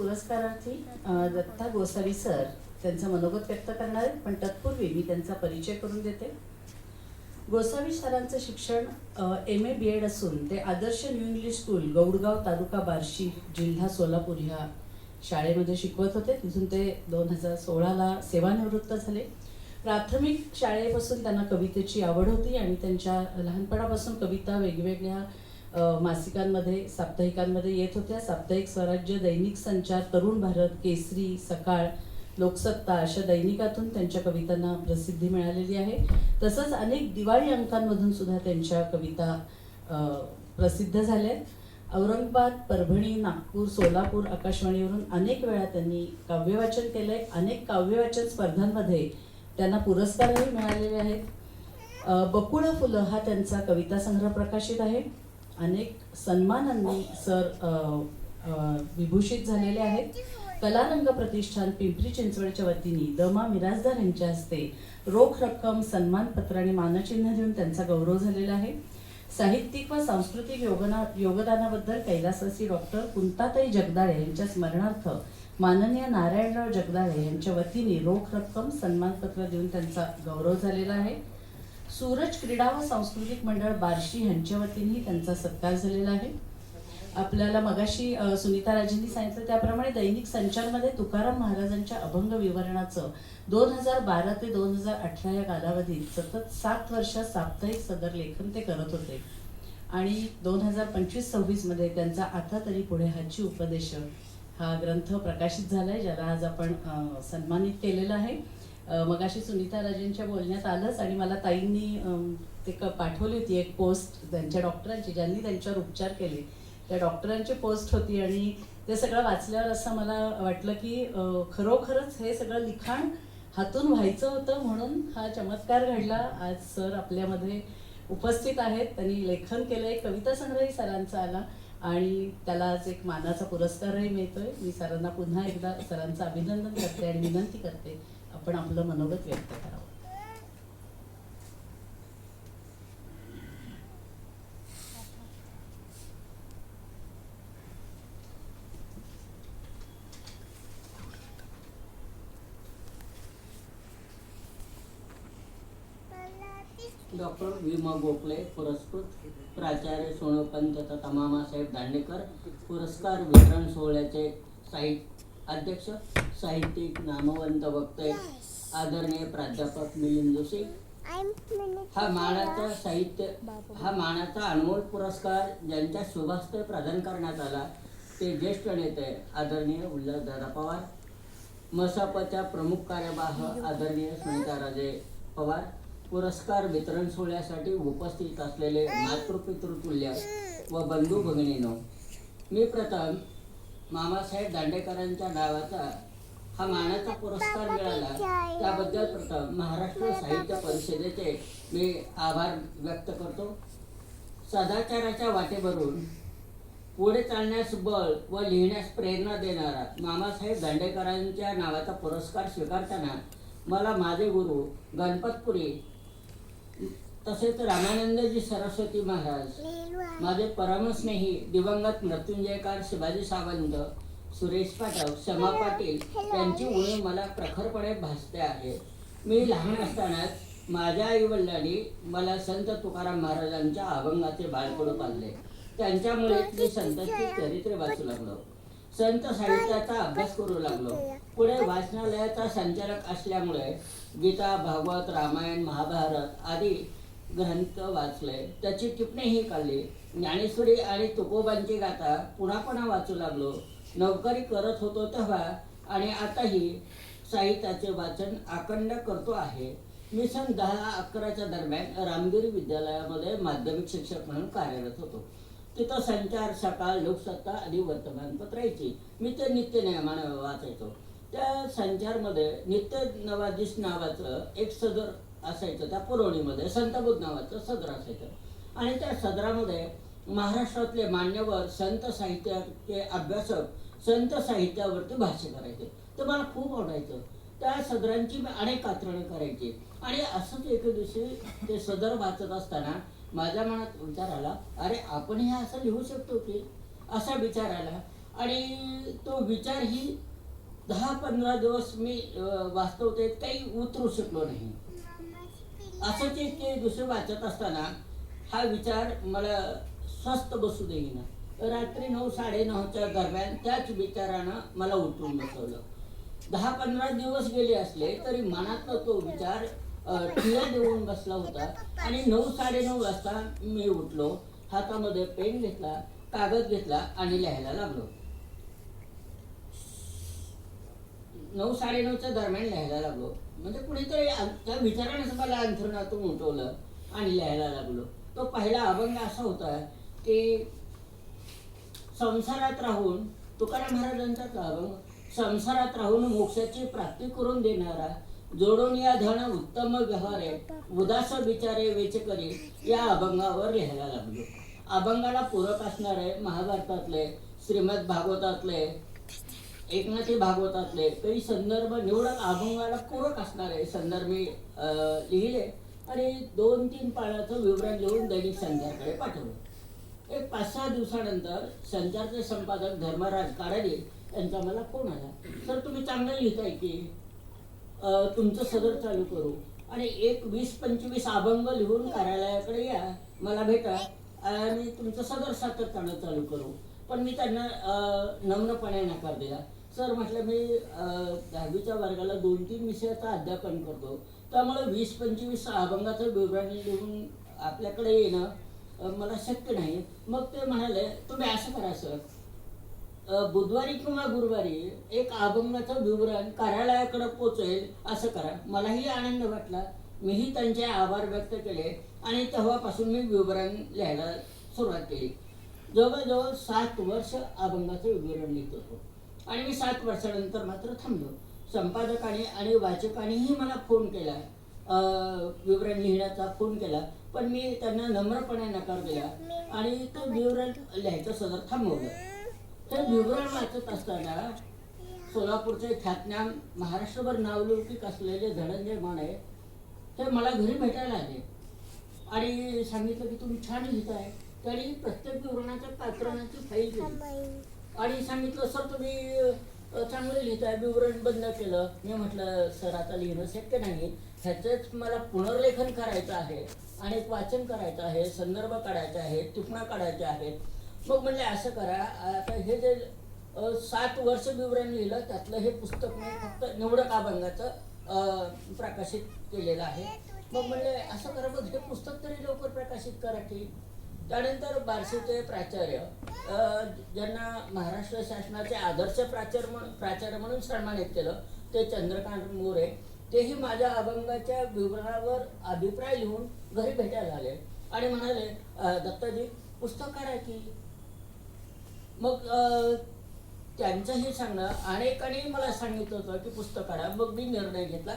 पुरस्कारार्थी Datta Gosavi sir त्यांचं मनोगत व्यक्त करणार आहेत पण तत्पूर्वी मी त्यांचा परिचय करून देते. गोसावी सरांचं शिक्षण एम ए बी एड असून ते Adarsh new English school Gaudgaon तालुका बार्शी जिल्हा सोलापूर ह्या शाळेमध्ये शिकवत होते. तिथून ते दोन हजार सोळाला सेवानिवृत्त झाले. प्राथमिक शाळेपासून त्यांना कवितेची आवड होती आणि त्यांच्या लहानपणापासून कविता वेगवेगळ्या मासिकांमध्ये साप्ताहिकांमध्ये येत होत्या. साप्ताहिक स्वराज्य दैनिक संचार तरुण भारत केसरी सकाळ लोकसत्ता अशा दैनिकातून त्यांच्या कवितांना प्रसिद्धी मिळालेली आहे. तसंच अनेक दिवाळी अंकांमधून सुद्धा त्यांच्या कविता प्रसिद्ध झाल्या आहेत. औरंगाबाद परभणी नागपूर सोलापूर आकाशवाणीवरून अनेक वेळा त्यांनी काव्यवाचन केलं आहे अनेक काव्यवाचन स्पर्धांमध्ये त्यांना पुरस्कारही मिळालेले आहेत. बकुळ बकुळं फुलं हा त्यांचा कविता संग्रह प्रकाशित आहे. अनेक सन्मानांनी सर विभूषित झालेले आहेत. कलारंग प्रतिष्ठान पिंपरी चिंचवडच्या वतीने दमा मिराजदार यांच्या हस्ते रोख रक्कम सन्मानपत्र आणि मानचिन्ह देऊन त्यांचा गौरव झालेला आहे. साहित्यिक व सांस्कृतिक योगना योगदानाबद्दल कैलासवासी डॉक्टर कुंताताई जगदाळे यांच्या स्मरणार्थ माननीय नारायणराव जगदाळे यांच्या वतीने रोख रक्कम सन्मानपत्र देऊन त्यांचा गौरव झालेला आहे. सूरज क्रीडा व सांस्कृतिक मंडळ बार्शी यांच्या वतीनेही त्यांचा सत्कार झालेला आहे. आपल्याला मगाशी सुनीता राजेंनी सांगितलं त्याप्रमाणे दैनिक संचारमध्ये तुकाराम महाराजांच्या अभंग विवरणाचं दोन हजार बारा ते दोन हजार अठरा या कालावधीत सतत सात वर्ष साप्ताहिक सदर लेखन ते करत होते. आणि दोन हजार पंचवीस सव्वीसमध्ये त्यांचा आता तरी पुढे हाची उपदेश हा ग्रंथ प्रकाशित झालाय ज्याला आज आपण सन्मानित केलेला आहे. मगाशी सुनीता राजेंच्या बोलण्यात आलंच आणि मला ताईंनी ते क पाठवली होती एक पोस्ट त्यांच्या डॉक्टरांची ज्यांनी त्यांच्यावर उपचार केले. त्या डॉक्टरांची पोस्ट होती आणि ते सगळं वाचल्यावर असं मला वाटलं की खरोखरच हे सगळं लिखाण हातून व्हायचं होतं म्हणून हा चमत्कार घडला. आज सर आपल्यामध्ये उपस्थित आहेत. त्यांनी लेखन केलं एक कविता संग्रही सरांचा आला आणि त्याला आज एक मानाचा पुरस्कारही मिळतोय. मी सरांना पुन्हा एकदा सरांचं अभिनंदन करते आणि विनंती करते. आपण आपलं मनोगत व्यक्त करावं. डॉक्टर विमा गोखले पुरस्कृत प्राचार्य सोनोपंत तथा मामासाहेब दांडेकर पुरस्कार वितरण सोहळ्याचे साहित्य अध्यक्ष साहित्यिक नामवंत वक्ते आदरणीय प्राध्यापक मिलिंद जोशी. हा मानाचा साहित्य हा मानाचा अनमोल पुरस्कार ज्यांच्या शुभास्ते प्रदान करण्यात आला ते ज्येष्ठ नेते आदरणीय उल्हासदादा पवार मसापच्या प्रमुख कार्यवाह आदरणीय सुनीताराजे पवार पुरस्कार वितरण सोहळ्यासाठी उपस्थित असलेले मातृपितृतुल्य व बंधू भगिनीनो मी प्रथम मामासाहेब दांडेकरांच्या नावाचा हा मानाचा पुरस्कार मिळाला. त्याबद्दल प्रथम महाराष्ट्र साहित्य परिषदेचे मी आभार व्यक्त करतो. सदाचाराच्या वाटेवरून पुढे चालण्यास बळ व लिहिण्यास प्रेरणा देणारा मामासाहेब दांडेकरांच्या नावाचा पुरस्कार स्वीकारताना मला माझे गुरु गणपतपुरी तसेच रामानंदजी सरस्वती महाराज माझे परमस्नेही दिवंगत मृत्युंजयकार शिवाजी सावंत सुरेश पाठक शमा पाटील यांची उणीव मला प्रखरपणे भासते आहे. मी लहान असतानाच माझ्या आई वडिलांनी मला संत तुकाराम महाराजांच्या अभंगाचे बाळकडू पाडले. त्यांच्यामुळे मी संतांची चरित्र वाचू लागलो. संत साहित्याचा अभ्यास करू लागलो. पुढे वाचनालयाचा संचालक असल्यामुळे गीता भागवत रामायण महाभारत आदी ग्रंथ वाचलंय. त्याची टिपणीही काढली. ज्ञानेश्वरी आणि तुकोबांची गाथा पुन्हा पुन्हा वाचू लागलो. नोकरी करत होतो तेव्हा आणि आताही साहित्याचे वाचन अखंड करतो आहे. मी सन दहा अकराच्या दरम्यान रामगिरी विद्यालयामध्ये माध्यमिक शिक्षक म्हणून कार्यरत होतो. तिथं संचार सकाळ लोकसत्ता आणि वर्तमानपत्र यायची मी ते नित्य नियमानं वाचायचो. त्या संचारमध्ये नित्य नवादिश नावाचं एक सदर असायचं त्या पुरवणीमध्ये संतबुद्ध नावाचं सदर असायचं आणि त्या सदरामध्ये महाराष्ट्रातले मान्यवर संत साहित्याचे अभ्यासक संत साहित्यावरती भाष्य करायचे. ते मला खूप आवडायचं. त्या सदरांची मी अनेक कात्रणं करायची. आणि असंच एके दिवशी ते सदर वाचत असताना माझ्या मनात विचार आला अरे आपण हे असं लिहू शकतो की? असा विचार आला. आणि तो विचार ही दहा पंधरा दिवस मी अं, वास्तवतेत काही उतरू शकलो नाही. असंच की ते दुसरं वाचत असताना हा विचार मला स्वस्त बसू देईना. रात्री नऊ साडेनऊच्या दरम्यान त्याच विचारानं मला उठवून बसवलं. दहा पंधरा दिवस गेले असले तरी मनातला तो विचार ठिया देऊन बसला होता आणि नऊ साडेनऊ वाजता मी उठलो हातामध्ये पेन घेतला कागद घेतला आणि लिहायला लागलो. नऊ साडेनऊच्या दरम्यान लिहायला लागलो. म्हणजे कुणीतरी त्या विचारानेच मला अंथरुणातून उठवलं आणि लिहायला लागलो. तो पहिला अभंग असा होता की संसारात राहून तुकाराम महाराजांचाच अभंग संसारात राहून मोक्षाची प्राप्ती करून देणारा जोडून या धन उत्तम व्यवहारे उदास विचारे वेचकरी या अभंगावर लिहायला लागलो. अभंगाला पूरक असणारे महाभारतातले श्रीमद भागवतातले एकनाथी भागवतातले. काही संदर्भ निवडक अभंगाला पूरक असणारे संदर्भ मी अं, लिहिले आणि दोन तीन पाळाचं विवरण लिहून दैनिक संध्याकडे पाठवलं. एक पाच सहा दिवसानंतर संचारचे संपादक धर्मराज काराडे यांचा मला फोन आला. सर तुम्ही चांगलं लिहिताय की? तुमचं सदर चालू करू आणि एक वीस पंचवीस अभंग लिहून कार्यालयाकडे या. मला भेटा आणि तुमचं सदर सातत्यानं चालू करू. पण मी त्यांना नम्रपणे नकार दिला. सर म्हटलं मी दहावीच्या वर्गाला दोन तीन विषयाचं अध्यापन करतो. त्यामुळे वीस पंचवीस अभंगाचं विवरण लिहून आपल्याकडे येणं मला शक्य नाही. मग ते म्हणाले तुम्ही असं करा सर. बुधवारी किंवा गुरुवारी एक अभंगाचं विवरण कार्यालयाकडे पोचेल असं करा. मलाही आनंद वाटला. मीही त्यांचे आभार व्यक्त केले आणि तेव्हापासून मी विवरण लिहायला सुरुवात केली. जवळजवळ सात वर्ष अभंगाचं विवरण लिहित होतो. आणि मी सात वर्षानंतर मात्र थांबलो. संपादकाने आणि वाचकानेही मला फोन केला. विवरण लिहिण्याचा फोन केला. पण मी त्यांना नम्रपणे नकार दिला आणि तो विवरण लिहायचं सदर थांबवलं. तर विवरण वाचत असताना सोलापूरचे ख्यातनाम महाराष्ट्रभर नावलौकिक असलेले धनंजय माने ते मला घरी भेटायला आले. आणि सांगितलं की तुम्ही छान लिहिताय. त्यांनी प्रत्येक विवरणाच्या पात्रांची फाईल आणि सांगितलं सर तुम्ही चांगलं लिहिताय विवरण बंद केलं. मी म्हटलं सर आता लिहिणं शक्य नाही ह्याचंच मला पुनर्लेखन करायचं आहे आणि एक वाचन करायचं आहे संदर्भ काढायचे आहेत टिपणा काढायच्या आहेत. मग म्हणजे असं करा आता हे जे सात वर्ष विवरण लिहिलं त्यातलं हे पुस्तक मी फक्त निवडक अभंगाचं प्रकाशित केलेलं आहे. मग म्हणजे असं करा मग हे पुस्तक तरी लवकर प्रकाशित करा की. त्यानंतर बार्शीचे प्राचार्य ज्यांना महाराष्ट्र शासनाचे आदर्श प्राचार्य म्हणून प्राचार्य म्हणून सन्मानित केलं ते चंद्रकांत मोरे तेही माझ्या अभंगाच्या विवरणावर अभिप्राय लिहून घरी भेटायला आले आणि म्हणाले दत्ताजी पुस्तक काढायची की. मग त्यांचंही सांगणं अनेकांनी मला सांगितलं होतं की पुस्तक काढा. मग मी निर्णय घेतला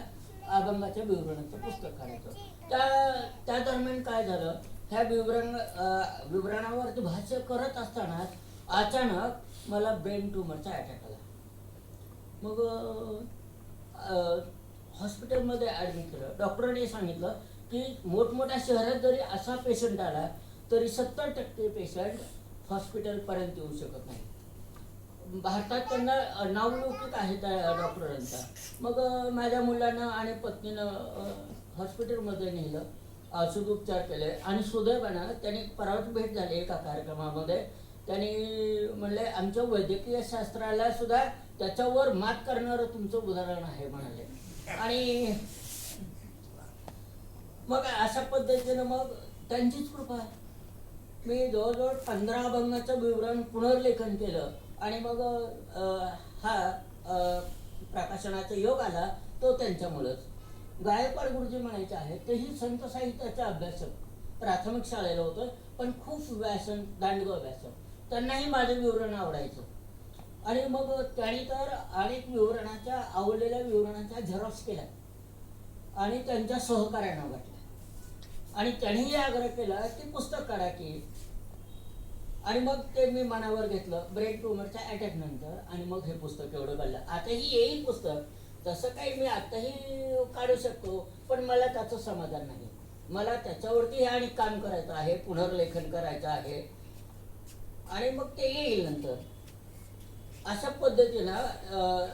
अभंगाच्या विवरणाचं पुस्तक काढायचं. त्या त्या दरम्यान काय झालं ह्या विवरण अ, विवरणावरती भाष्य करत असताना अचानक मला ब्रेन ट्युमरचा अटॅक आला. मग हॉस्पिटलमध्ये ॲडमिट केलं. डॉक्टरांनी सांगितलं की मोठमोठ्या शहरात जरी असा पेशंट आला तरी सत्तर टक्के पेशंट हॉस्पिटलपर्यंत येऊ शकत नाही भारतात त्यांना अ, नावलौकिक आहे त्या डॉक्टरांचा. मग माझ्या मुलानं आणि पत्नीनं हॉस्पिटलमध्ये नेलं. औषध उपचार केले. आणि सुदैवानं त्यांनी परवाच भेट झाली एका कार्यक्रमामध्ये. त्यांनी म्हणले आमच्या वैद्यकीय शास्त्राला सुद्धा त्याच्यावर मात करणारं तुमचं उदाहरण आहे म्हणाले. आणि मग अशा पद्धतीनं मग त्यांचीच कृपा आहे. मी जवळजवळ पंधरा अभंगाचं विवरण पुनर्लेखन केलं. आणि मग हा प्रकाशनाचा योग आला तो त्यांच्यामुळंच. गायकवाड गुरुजी म्हणायचे आहेत तेही संत साहित्याचे अभ्यासक. प्राथमिक शाळेला होतं पण खूप व्यासन दांडगं व्यासन. त्यांनाही माझं विवरण आवडायचं. आणि मग त्यांनी तर अनेक विवरणाच्या आवडलेल्या विवरणाच्या झेरॉक्स केल्या आणि त्यांच्या सहकार्यांना वाटल्या आणि त्यांनीही आग्रह केला की पुस्तक काढा की. आणि मग ते मी मनावर घेतलं ब्रेन ट्युमरच्या अटॅक नंतर. आणि मग हे पुस्तक एवढं काढलं आताही येईल पुस्तक तसं काही मी आताही काढू शकतो पण मला त्याचं समाधान नाही. मला त्याच्यावरती आणि काम करायचं आहे पुनर्लेखन करायचं आहे. आणि मग ते येईल नंतर. अशा पद्धतीनं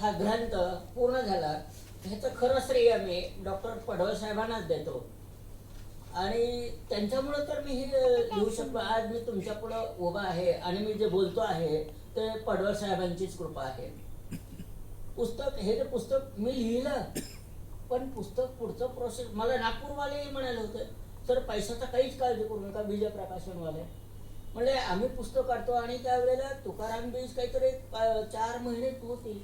हा ग्रंथ पूर्ण झाला. ह्याचं खरं श्रेय मी डॉक्टर पडवळ साहेबांनाच देतो. आणि त्यांच्यामुळं तर मी हे लिहू शकतो आज मी तुमच्या पुढं उभा आहे आणि मी जे बोलतो आहे ते पडवळ साहेबांचीच कृपा आहे. पुस्तक हे जे पुस्तक मी लिहिलं पण पुस्तक पुढचं प्रोसेस मला नागपूरवाले म्हणाले होते सर पैशाचा काहीच काळजी करू नका विजय प्रकाशनवाले म्हणजे आम्ही पुस्तक काढतो आणि त्यावेळेला तुकाराम बीज काहीतरी चार महिने होतील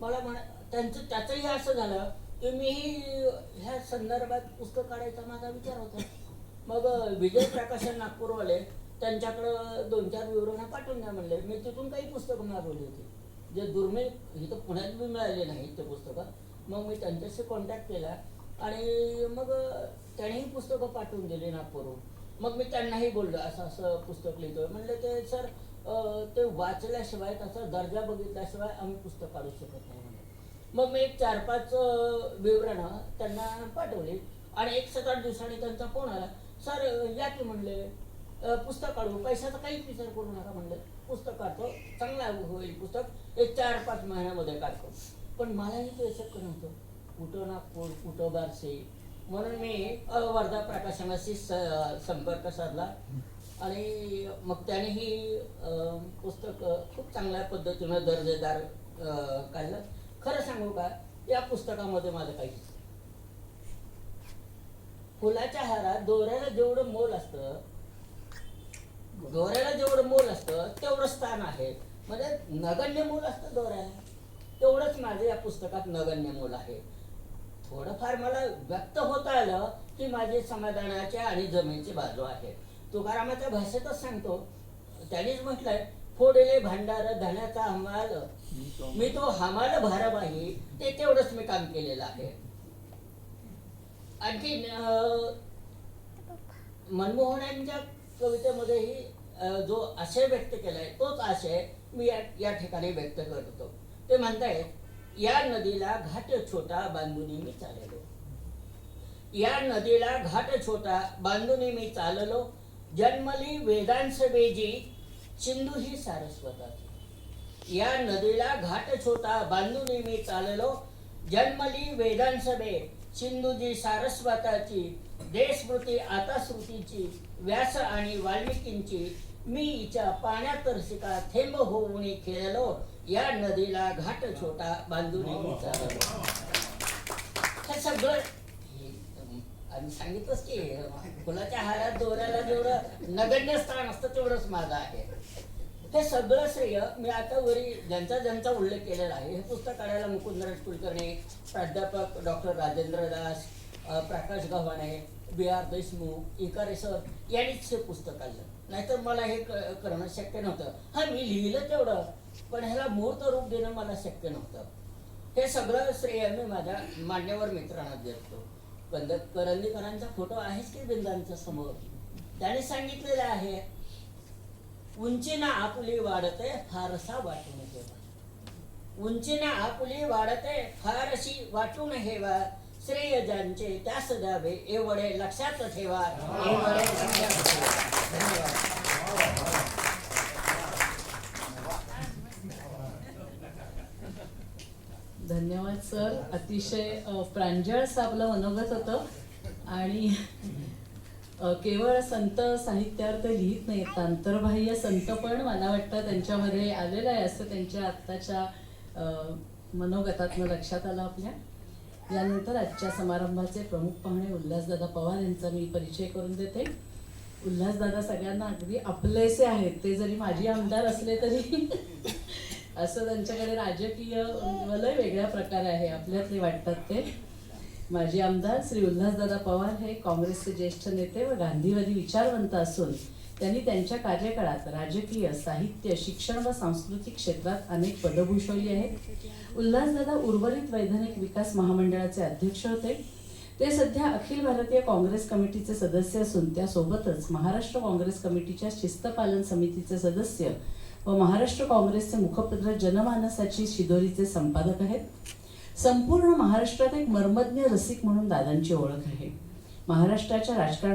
मला म्हणा त्यांचं त्याचंही असं झालं की मी ह्या संदर्भात पुस्तक काढायचा माझा विचार होता. मग विजय प्रकाशन नागपूरवाले त्यांच्याकडं दोन चार विवरणं पाठवून द्या म्हणले. मी तिथून काही पुस्तकं मागवली होती. जे दुर्मिळ हे तर पुण्यात मी मिळाले नाही ते पुस्तकं. मग मी त्यांच्याशी कॉन्टॅक्ट केला आणि मग त्यांनीही पुस्तकं पाठवून दिली नागपूरहून. मग मी त्यांनाही बोललो असं असं पुस्तक लिहितोय. म्हणले ते सर ते वाचल्याशिवाय त्याचा दर्जा बघितल्याशिवाय आम्ही पुस्तक काढू शकत नाही. म्हणे मग मी एक चार पाच विवरणं त्यांना पाठवली. आणि एक सात आठ दिवसांनी त्यांचा फोन आला. सर या की म्हणले. पुस्तक काढू पैशाचा काहीच विचार करू नका म्हणलं. पुस्तक काढतो चांगला होईल पुस्तक. एक चार पाच महिन्यामध्ये काढतो. पण मलाही तो शक्य नव्हतं कुठं नागपूर कुठं बारसे. म्हणून मी वर्धा प्रकाशनाशी स- संपर्क साधला. आणि मग त्यानेही ही पुस्तक खूप चांगल्या पद्धतीनं दर्जेदार काढलं. खरं सांगू का? या पुस्तकामध्ये माझं काहीच फुलाच्या हारात दोऱ्याला जेवढं मोल असतं दोऱ्याला जेवढं मोल असतं तेवढं स्थान आहे. म्हणजे नगण्य मोल असतं दोऱ्याला. तेवढंच माझं या पुस्तकात नगण्य मोल आहे. थोडंफार मला व्यक्त होता आलं की माझी समाधानाच्या आणि जमेची बाजू आहे. तुकारामाच्या भाषेतच सांगतो. त्यांनीच म्हटलंय फोडले भांडार धण्याचा हमाल मी तो हमाल भारबाही ते तेवढंच मी काम केलेलं आहे. आणखी मनमोहन यांच्या कवितेमध्येही जो आशय व्यक्त केलाय तोच आशय मी या या ठिकाणी व्यक्त करतो ते म्हणतायत या नदीला घाट छोटा बांधून मी चाललो. या नदीला घाट छोटा बांधून मी चाललो. जन्मली वेदांश बेजी सिंधू ही सारस्वताची या नदीला घाट छोटा बांधून मी चाललो. जन्मली वेदांसबे सिंधूजी सारस्वताची देशस्मृती आता श्रुतीची व्यास आणि वाल्मिकींची मी हिच्या पाण्यात रसिका थेंब होऊन खेळलो. या नदीला घाट छोटा बांधून हे सगळं आम्ही सांगितलंच की फुलाच्या हारात दोऱ्याला जेवढं नगण्य स्थान असतं तेवढंच माझं आहे. हे सगळं श्रेय मी आता वरी ज्यांचा ज्यांचा उल्लेख केलेला आहे हे पुस्तक काढायला मुकुंदराज कुलकर्णी प्राध्यापक doctor Rajendra Das Prakash Gavhane B R Deshmukh Ikare sir यांनीच हे पुस्तक काढलं. नाहीतर मला हे करणं शक्य नव्हतं. हा मी लिहिलं तेवढं पण ह्याला मूर्त रूप देणं मला शक्य नव्हतं. हे सगळं श्रेय मी माझ्या मान्यवर मित्रांना देतो. कंद करंदीकरांचा फोटो आहेच की बिंदांचा समोर? त्याने सांगितलेलं आहे उंचीना आपुली वाढते फारसा वाटून ठेवा उंचीना आपुली वाढते फारशी वाटून वा श्रेय ज्यांचे त्यास द्यावे एवढे लक्षात ठेवा. एवढे लक्षात ठेवा. धन्यवाद. धन्यवाद सर. अतिशय प्रांजळ असं आपलं मनोगत होतं. आणि केवळ संत साहित्यार्थ लिहित नाहीत तांतरबाह्य संत पण मला वाटतं त्यांच्यामध्ये आलेलं आहे असं त्यांच्या आत्ताच्या अ, मनोगतातनं लक्षात आलं आपल्या. यानंतर आजच्या समारंभाचे प्रमुख पाहुणे उल्हासदादा पवार यांचा मी परिचय करून देते. उल्हासदादा सगळ्यांना अगदी आपलेसे आहेत. ते जरी माजी आमदार असले तरी. असं त्यांच्याकडे राजकीय वलय वेगळ्या प्रकारे आहे. आपल्यातले वाटतात ते. माजी आमदार श्री उल्हासदादा पवार हे काँग्रेसचे ज्येष्ठ नेते व गांधीवादी विचारवंत असून त्यांनी त्यांच्या कार्यकाळात राजकीय साहित्य शिक्षण व सांस्कृतिक क्षेत्रात अनेक पदं भूषवली आहेत उल्हासदादा उर्वरित वैधानिक विकास महामंडळाचे अध्यक्ष होते. ते सध्या अखिल भारतीय काँग्रेस कमिटीचे सदस्य असून त्यासोबतच महाराष्ट्र काँग्रेस कमिटीच्या शिस्तपालन समितीचे सदस्य व महाराष्ट्र काँग्रेसचे मुखपत्र जनमानसाची शिदोरीचे संपादक आहेत. संपूर्ण महाराष्ट्रात एक मर्मज्ञ रसिक म्हणून दादांची ओळख आहे. महाराष्ट्राच्या राजकारण